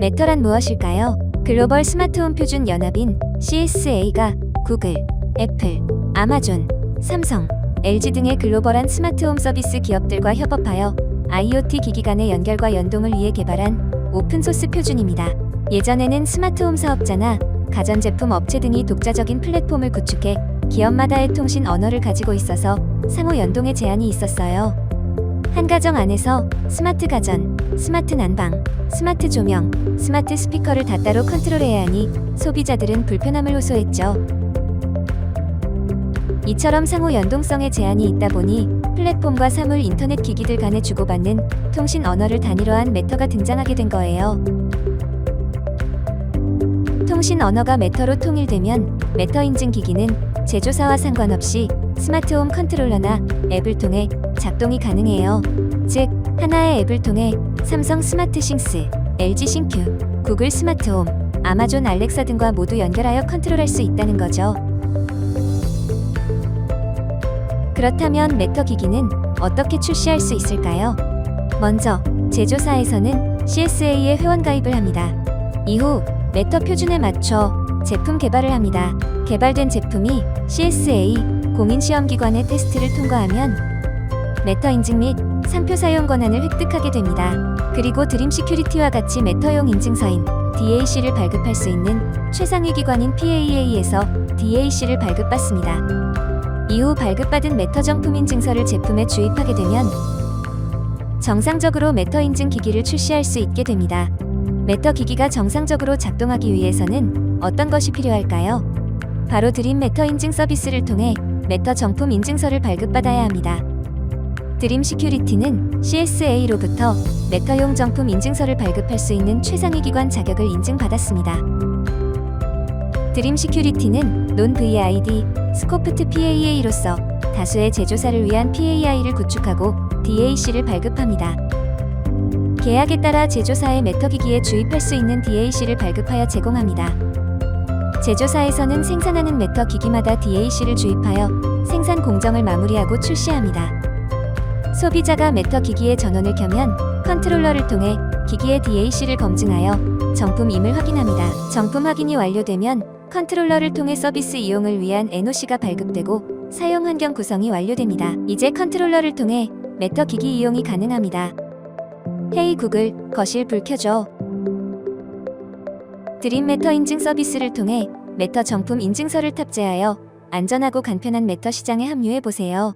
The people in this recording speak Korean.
메터란 무엇일까요? 글로벌 스마트홈 표준 연합인 CSA가 구글, 애플, 아마존, 삼성, LG 등의 글로벌한 스마트홈 서비스 기업들과 협업하여 IoT 기기 간의 연결과 연동을 위해 개발한 오픈소스 표준입니다. 예전에는 스마트홈 사업자나 가전제품 업체 등이 독자적인 플랫폼을 구축해 기업마다의 통신 언어를 가지고 있어서 상호 연동에 제한이 있었어요. 한 가정 안에서 스마트 가전, 스마트 난방, 스마트 조명, 스마트 스피커를 다 따로 컨트롤해야 하니 소비자들은 불편함을 호소했죠. 이처럼 상호 연동성에 제한이 있다 보니 플랫폼과 사물 인터넷 기기들 간에 주고받는 통신 언어를 단위로한 메터가 등장하게 된 거예요. 통신 언어가 메터로 통일되면 메터 인증 기기는 제조사와 상관없이 스마트홈 컨트롤러나 앱을 통해 작동이 가능해요. 즉, 하나의 앱을 통해 삼성 스마트 싱스, LG 싱큐, 구글 스마트홈, 아마존 알렉사 등과 모두 연결하여 컨트롤할 수 있다는 거죠. 그렇다면 메터 기기는 어떻게 출시할 수 있을까요? 먼저 제조사에서는 CSA에 회원 가입을 합니다. 이후 메터 표준에 맞춰 제품 개발을 합니다. 개발된 제품이 CSA 공인시험기관의 테스트를 통과하면 메터 인증 및 상표 사용 권한을 획득하게 됩니다. 그리고 드림 시큐리티와 같이 메터용 인증서인 DAC를 발급할 수 있는 최상위 기관인 PAA에서 DAC를 발급받습니다. 이후 발급받은 메터 정품 인증서를 제품에 주입하게 되면 정상적으로 메터 인증 기기를 출시할 수 있게 됩니다. 메터 기기가 정상적으로 작동하기 위해서는 어떤 것이 필요할까요? 바로 드림 메터 인증 서비스를 통해 메터 정품 인증서를 발급받아야 합니다. 드림 시큐리티는 CSA로부터 메터용 정품 인증서를 발급할 수 있는 최상위 기관 자격을 인증받았습니다. 드림 시큐리티는 논 VID, 스코프트 PAA로서 다수의 제조사를 위한 PAI를 구축하고 DAC를 발급합니다. 계약에 따라 제조사의 메터 기기에 주입할 수 있는 DAC를 발급하여 제공합니다. 제조사에서는 생산하는 메터 기기마다 DAC를 주입하여 생산 공정을 마무리하고 출시합니다. 소비자가 메터 기기의 전원을 켜면 컨트롤러를 통해 기기의 DAC를 검증하여 정품임을 확인합니다. 정품 확인이 완료되면 컨트롤러를 통해 서비스 이용을 위한 NOC가 발급되고 사용 환경 구성이 완료됩니다. 이제 컨트롤러를 통해 메터 기기 이용이 가능합니다. 헤이 구글, 거실 불 켜줘. 드림 메터 인증 서비스를 통해 메터 정품 인증서를 탑재하여 안전하고 간편한 메터 시장에 합류해 보세요.